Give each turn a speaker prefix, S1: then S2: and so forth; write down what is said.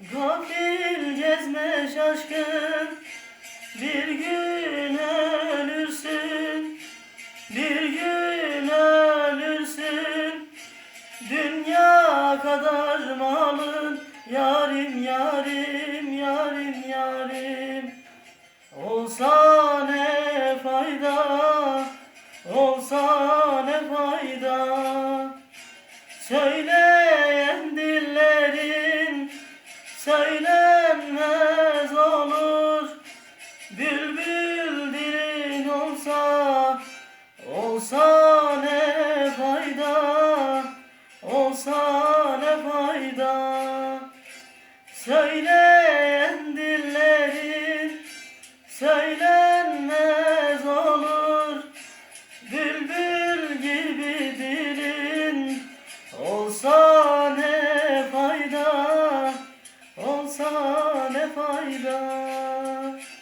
S1: değil gezme şaşkın Bir gün ölürsün Bir gün ölürsün. Dünya kadar malın Yarim yarim yarim yarim. Olsa ne fayda Olsa ne fayda. Söyleyen Söylenmez olur. Bülbül dilin olsa Olsa ne fayda? Olsa ne fayda? Söyle ne fayda?